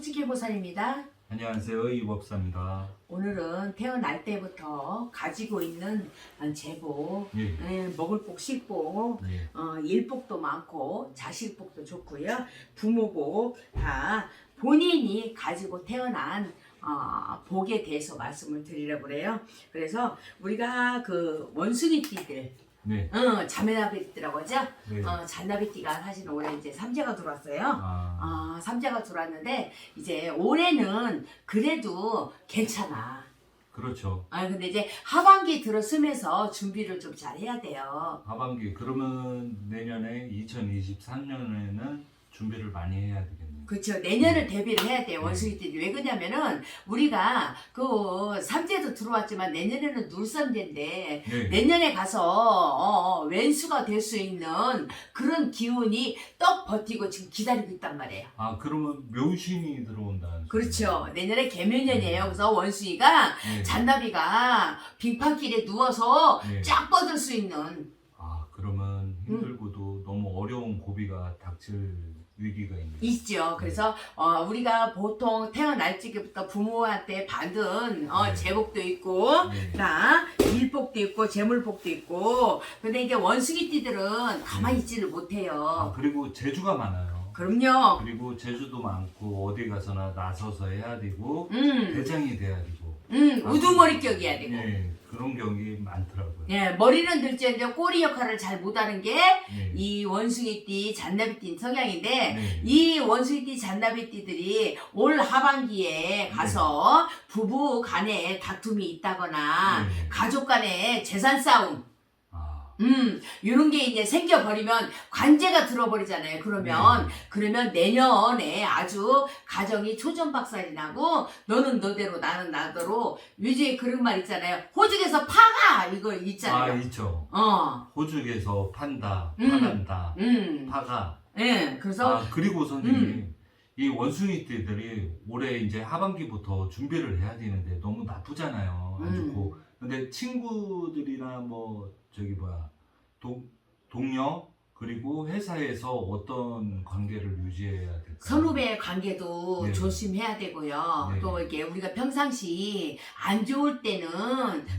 솔직히 보살입니다. 안녕하세요 이법사입니다. 오늘은 태어날 때부터 가지고 있는 어, 제복, 예. 예, 먹을 복, 식복, 예. 어, 일복도 많고 자식복도 좋고요. 부모복 다 본인이 가지고 태어난 어, 복에 대해서 말씀을 드리려고 그래요. 그래서 우리가 그 원숭이띠들, 네. 어, 자매나비띠라고 하죠. 네. 어, 잔나비띠가 사실은 올해 이제 삼재가 들어왔어요. 아, 아, 삼자가 들어왔는데 이제 올해는 그래도 괜찮아. 그렇죠. 아 근데 이제 하반기 들어서면서 준비를 좀 잘 해야 돼요. 하반기 그러면 내년에 2023년에는 준비를 많이 해야 되겠네요. 그렇죠. 내년을 대비를 해야 돼요. 원숭이들이 왜 그러냐면은 우리가 그 삼재도 들어왔지만 내년에는 눌삼재인데 네. 내년에 가서 어, 어, 왼수가 될 수 있는 그런 기운이 떡 버티고 지금 기다리고 있단 말이에요. 아 그러면 묘신이 들어온다는 그렇죠. 내년에 개묘년이에요. 그래서 원숭이가 네. 잔나비가 빙판길에 누워서 네. 쫙 뻗을 수 있는 아 그러면 힘들고도 너무 어려운 고비가 닥칠 위기가 있네요. 있죠. 그래서 어, 우리가 보통 태어날 적부터 부모한테 받은 어, 네. 제복도 있고 네. 다 일복도 있고 재물복도 있고 근데 이게 원숭이띠들은 가만히 있지를 아 못해요. 그리고 재주가 많아요. 그럼요. 그리고 재주도 많고 어디 가서나 나서서 해야 되고 음, 대장이 돼야 되고 음, 우두머리격이야 되고. 예, 그런 경이 많더라고요. 예, 머리는 들지언정 꼬리 역할을 잘 못하는 게 예. 이 원숭이띠, 잔나비띠 성향인데 네. 이 원숭이띠, 잔나비띠들이 올 하반기에 가서 부부 간에 다툼이 있다거나 네. 가족 간에 재산 싸움 아, 음, 이런 게 이제 생겨버리면 관제가 들어버리잖아요. 그러면, 네. 그러면 내년에 아주 가정이 초전박살이 나고, 너는 너대로, 나는 나대로, 요즘에 그런 말 있잖아요. 호죽에서 파가! 이거 아 있잖아요. 있죠. 어, 호죽에서 판다, 음. 파간다, 음, 파가. 예, 그래서, 아 그리고 선생님 음. 이 원숭이 띠들이 올해 이제 하반기부터 준비를 해야 되는데 너무 나쁘잖아요. 안 음. 좋고. 근데 친구들이나 뭐 저기 뭐야 동 동료 그리고 회사에서 어떤 관계를 유지해야 될까요? 선후배 관계도 네. 조심해야 되고요. 네. 또 이렇게 우리가 평상시 안 좋을 때는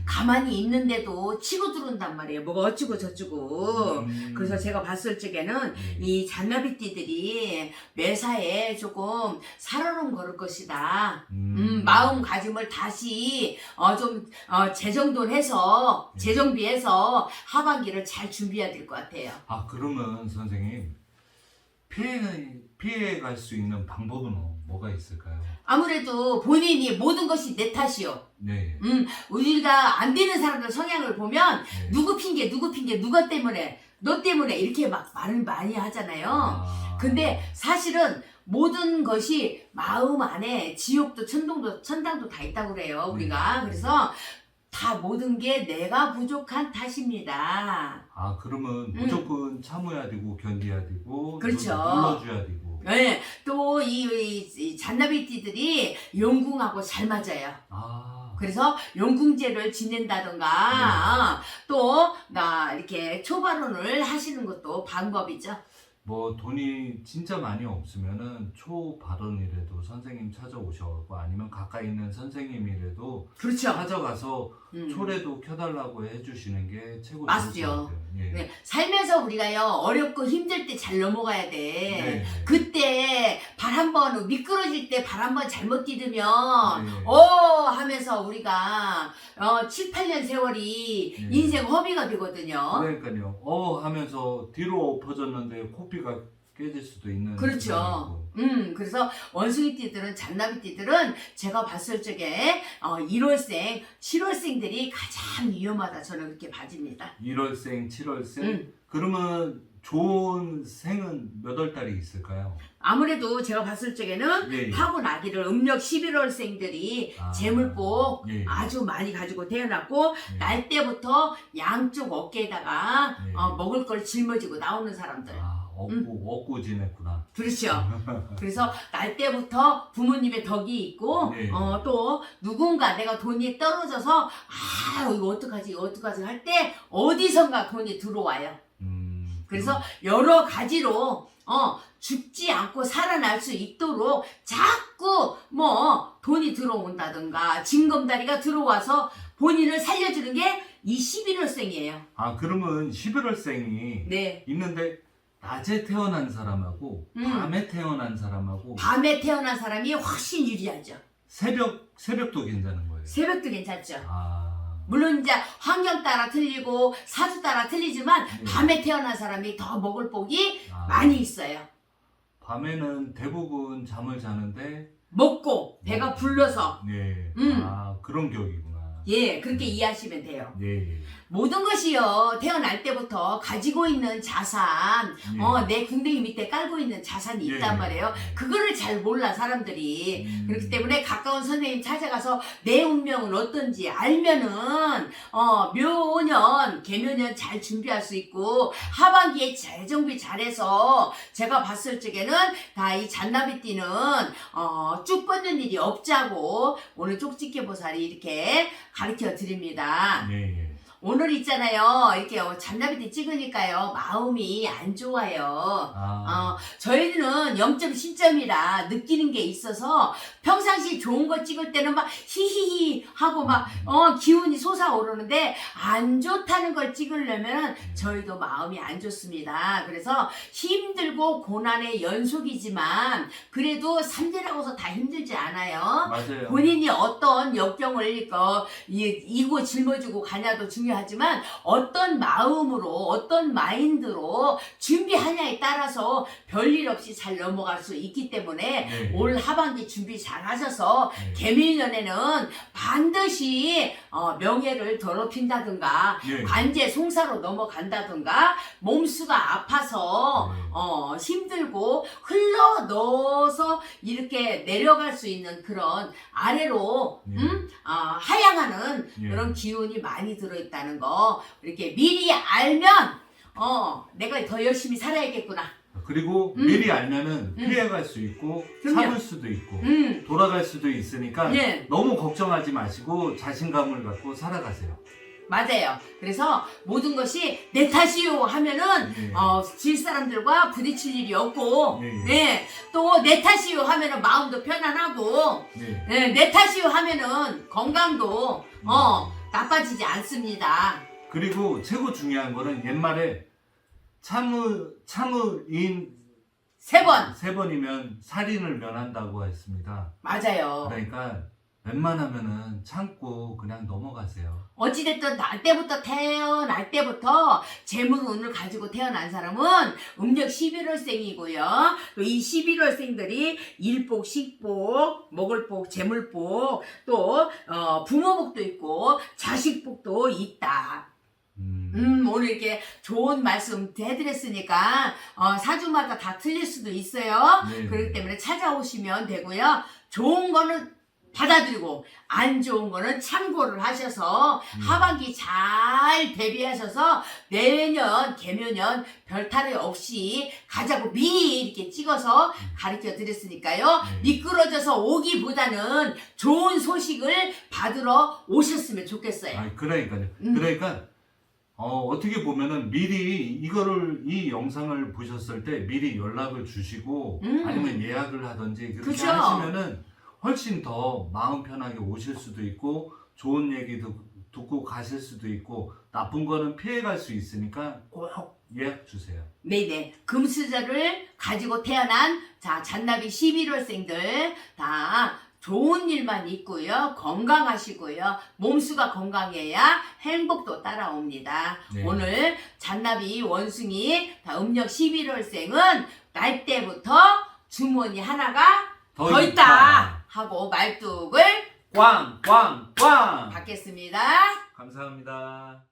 가만히 있는데도 치고 들어온단 말이에요. 뭐가 어찌고 저찌고. 음. 그래서 제가 봤을 적에는 네. 이 잔나비띠들이 매사에 조금 살아름 걸을 것이다. 음, 마음가짐을 다시 어, 좀 어, 재정돈해서 네. 재정비해서 하반기를 잘 준비해야 될 것 같아요. 아 그 러면 선생님 피해 피해 갈 수 있는 방법은 뭐가 있을까요? 아무래도 본인이 모든 것이 내 탓이요. 네. 음, 우리가 안 되는 사람들 성향을 보면 네. 누구 핑계, 누구 핑계, 누가 때문에, 너 때문에 이렇게 막 말을 많이 하잖아요. 아. 근데 사실은 모든 것이 마음 안에 지옥도 천동도 천당도 다 있다고 그래요 우리가 네. 그래서 다 모든 게 내가 부족한 탓입니다. 아 그러면 무조건 참아야 되고 견뎌야 되고 음. 그렇죠. 눌러- 눌러줘야 되고 네, 또이 잔나비띠들이 용궁하고 잘 맞아요. 아 그래서 용궁제를 지낸다던가 또 나 이렇게 초발언을 하시는 것도 방법이죠. 뭐 돈이 진짜 많이 없으면은 초 발언이라도 선생님 찾아오셔갖고 아니면 가까이 있는 선생님이라도 그렇죠. 찾아가서 음. 초래도 켜달라고 해주시는 게 최고 맞죠. 좋을 것 같아요. 예. 네, 살면서 우리가요 어렵고 힘들 때 잘 넘어가야 돼. 네. 그때 발 한번 미끄러질 때 발 한번 잘못 디디면 네. 어 하면서 우리가 어 7, 8년 세월이 네. 인생 허비가 되거든요. 그러니까요. 어 하면서 뒤로 엎어졌는데 코피가 깨질 수도 있는 그렇죠. 상황이고. 음, 그래서 원숭이 띠들은 잔나비 띠들은 제가 봤을 적에 어 1월생, 7월생들이 가장 위험하다 저는 그렇게 봐집니다. 1월생, 7월생. 음. 그러면 좋은 생은 몇 월 달이 있을까요? 아무래도 제가 봤을 적에는 예, 예. 타고나기를 음력 11월생들이 아, 재물복 예, 예. 아주 많이 가지고 태어났고 예. 날 때부터 양쪽 어깨에다가 예. 어, 먹을 걸 짊어지고 나오는 사람들. 아, 얻고 음. 얻고 지냈구나. 그렇죠. 그래서 날 때부터 부모님의 덕이 있고 네. 어, 또 누군가 내가 돈이 떨어져서 아 이거 어떡하지 이거 어떡하지 할 때 어디선가 돈이 들어와요. 음. 그래서 여러 가지로 어 죽지 않고 살아날 수 있도록 자꾸 뭐 돈이 들어온다든가 징검다리가 들어와서 본인을 살려주는 게 이 11월생이에요. 아 그러면 11월생이 네. 있는데 낮에 태어난 사람하고 음. 밤에 태어난 사람하고 밤에 태어난 사람이 훨씬 유리하죠. 새벽 새벽도 괜찮은 거예요. 새벽도 괜찮죠. 아 물론 이제 환경 따라 틀리고 사주 따라 틀리지만 네. 밤에 태어난 사람이 더 먹을 복이 아, 많이 있어요. 밤에는 대부분 잠을 자는데 먹고 배가 음. 불러서 네. 음. 아 그런 격이구나. 예 그렇게 이해하시면 돼요. 네. 모든 것이요 태어날 때부터 가지고 있는 자산 예. 어 내 궁둥이 밑에 깔고 있는 자산이 예, 있단 예. 말이에요. 그거를 잘 몰라 사람들이. 음. 그렇기 때문에 가까운 선생님 찾아가서 내 운명은 어떤지 알면은 어 묘년 개묘년 잘 준비할 수 있고 하반기에 재정비 잘해서 제가 봤을 적에는 다 이 잔나비 띠는 어 쭉 뻗는 일이 없자고 오늘 쪽집게 보살이 이렇게 가르쳐 드립니다. 예, 예. 오늘 있잖아요 이렇게 잔나비띠 찍으니까요 마음이 안 좋아요. 아, 어, 저희는 0.10점이라 느끼는 게 있어서 평상시 좋은 거 찍을 때는 막 히히히 하고 막, 어, 기운이 솟아오르는데 안 좋다는 걸 찍으려면 저희도 마음이 안 좋습니다. 그래서 힘들고 고난의 연속이지만 그래도 삼재라고서 다 힘들지 않아요. 맞아요. 본인이 어떤 역경을 어, 이, 이고 짊어지고 가냐도 중요 하지만 어떤 마음으로 어떤 마인드로 준비하냐에 따라서 별일 없이 잘 넘어갈 수 있기 때문에 네. 올 하반기 준비 잘 하셔서 네. 개밀년에는 반드시 어, 명예를 더럽힌다든가 예. 관제 송사로 넘어간다든가 몸수가 아파서 네. 어, 힘들고 흘러 넣어서 이렇게 내려갈 수 있는 그런 아래로 예. 음? 아, 하향하는 예. 그런 기운이 많이 들어있다 는 거 이렇게 미리 알면 어 내가 더 열심히 살아야겠구나. 그리고 음. 미리 알면은 음. 피해갈 수 있고 그럼요. 참을 수도 있고 음, 돌아갈 수도 있으니까 네 너무 걱정하지 마시고 자신감을 갖고 살아가세요. 맞아요. 그래서 모든 것이 내 탓이요 하면은 예. 어, 질 사람들과 부딪힐 일이 없고, 예, 예. 네, 또내 탓이요 하면은 마음도 편안하고, 네. 네, 내 탓이요 하면은 건강도 어 나빠지지 않습니다. 그리고 최고 중요한 거는 옛말에 참의 참의인 세 번 세 번이면 살인을 면한다고 했습니다. 맞아요. 그러니까 웬만하면은 참고 그냥 넘어가세요. 어찌됐든 날 때부터 태어날 때부터 재물운을 가지고 태어난 사람은 음력 11월생이고요. 또 이 11월생들이 일복, 식복, 먹을복, 재물복, 또 어, 부모복도 있고 자식복도 있다. 음. 음, 오늘 이렇게 좋은 말씀 해드렸으니까 어, 사주마다 다 틀릴 수도 있어요. 네. 그렇기 때문에 찾아오시면 되고요. 좋은 거는 받아들이고 안 좋은 거는 참고를 하셔서 음. 하반기 잘 대비하셔서 내년 개묘년 별 탈이 없이 가자고 미리 이렇게 찍어서 가르쳐 드렸으니까요. 네. 미끄러져서 오기보다는 좋은 소식을 받으러 오셨으면 좋겠어요. 아, 그러니까요. 음. 그러니까 어, 어떻게 보면은 미리 이거를 이 영상을 보셨을 때 미리 연락을 주시고 음. 아니면 예약을 하든지 그렇게 그죠. 하시면은 훨씬 더 마음 편하게 오실 수도 있고 좋은 얘기도 듣고 가실 수도 있고 나쁜 거는 피해갈 수 있으니까 꼭 예약 주세요. 네네. 금수저를 가지고 태어난 자 잔나비 11월생들 다 좋은 일만 있고요. 건강하시고요. 몸수가 건강해야 행복도 따라옵니다. 네. 오늘 잔나비 원숭이 다 음력 11월생은 날 때부터 주머니 하나가 더, 있다 하고 말뚝을 꽝! 꽝! 꽝! 받겠습니다. 감사합니다.